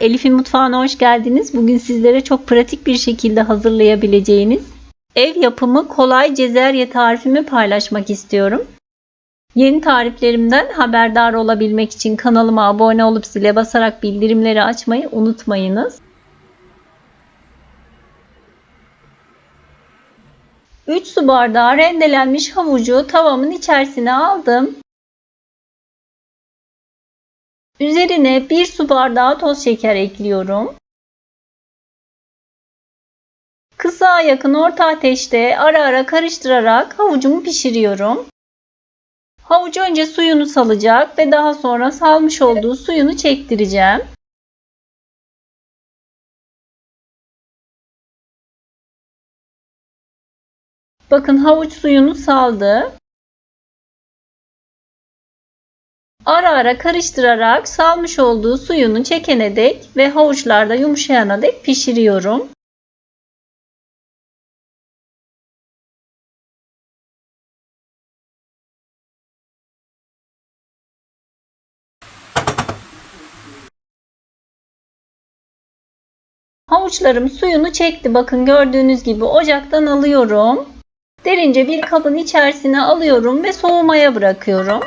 Elif'in mutfağına hoş geldiniz. Bugün sizlere çok pratik bir şekilde hazırlayabileceğiniz ev yapımı kolay cezerye tarifimi paylaşmak istiyorum. Yeni tariflerimden haberdar olabilmek için kanalıma abone olup zile basarak bildirimleri açmayı unutmayınız. 3 su bardağı rendelenmiş havucu tavamın içerisine aldım. Üzerine 1 su bardağı toz şeker ekliyorum. Kısa yakın orta ateşte ara ara karıştırarak havucumu pişiriyorum. Havuç önce suyunu salacak ve daha sonra salmış olduğu suyunu çektireceğim. Bakın havuç suyunu saldı. Ara ara karıştırarak salmış olduğu suyunu çekene dek ve havuçlarda yumuşayana dek pişiriyorum. Havuçlarım suyunu çekti. Bakın gördüğünüz gibi ocaktan alıyorum. Derince bir kabın içerisine alıyorum ve soğumaya bırakıyorum.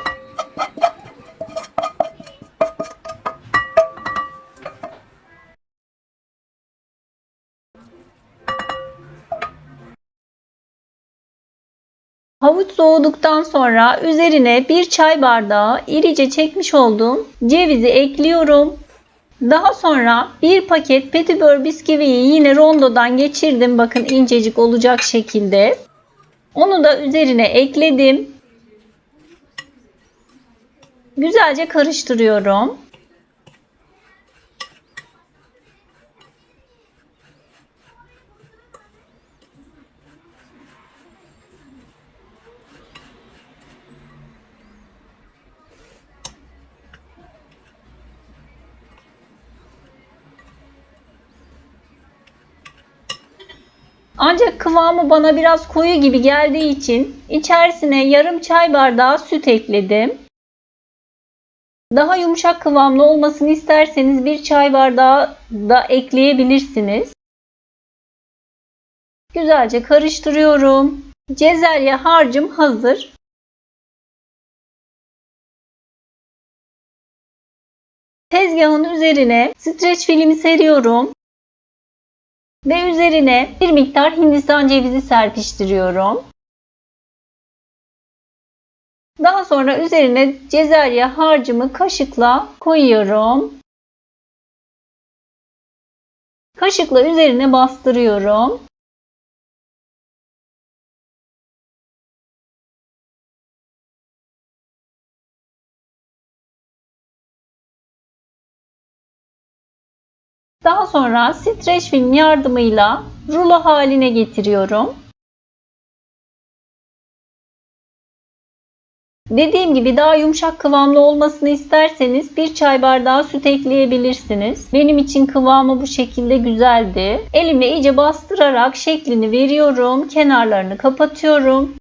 Havuç soğuduktan sonra üzerine bir çay bardağı irice çekmiş olduğum cevizi ekliyorum. Daha sonra bir paket petibör bisküviyi yine rondodan geçirdim. Bakın incecik olacak şekilde. Onu da üzerine ekledim. Güzelce karıştırıyorum. Ancak kıvamı bana biraz koyu gibi geldiği için içerisine yarım çay bardağı süt ekledim. Daha yumuşak kıvamlı olmasını isterseniz bir çay bardağı da ekleyebilirsiniz. Güzelce karıştırıyorum. Cezerye harcım hazır. Tezgahın üzerine streç filmi seriyorum. Ve üzerine bir miktar hindistan cevizi serpiştiriyorum. Daha sonra üzerine cezerye harcımı kaşıkla koyuyorum. Kaşıkla üzerine bastırıyorum. Daha sonra streç film yardımıyla rulo haline getiriyorum. Dediğim gibi daha yumuşak kıvamlı olmasını isterseniz bir çay bardağı süt ekleyebilirsiniz. Benim için kıvamı bu şekilde güzeldi. Elimle iyice bastırarak şeklini veriyorum. Kenarlarını kapatıyorum.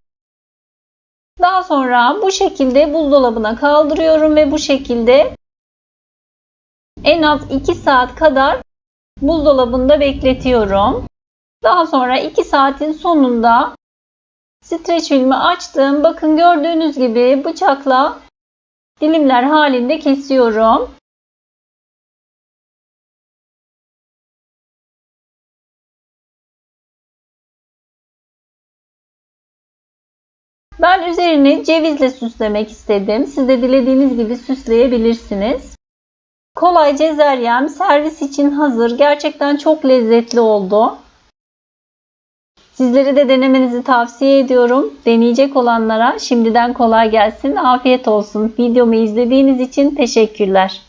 Daha sonra bu şekilde buzdolabına kaldırıyorum ve bu şekilde en az 2 saat kadar buzdolabında bekletiyorum. Daha sonra 2 saatin sonunda streç filmi açtım. Bakın gördüğünüz gibi bıçakla dilimler halinde kesiyorum. Ben üzerini cevizle süslemek istedim. Siz de dilediğiniz gibi süsleyebilirsiniz. Kolay cezeryem servis için hazır. Gerçekten çok lezzetli oldu. Sizleri de denemenizi tavsiye ediyorum. Deneyecek olanlara şimdiden kolay gelsin. Afiyet olsun. Videomu izlediğiniz için teşekkürler.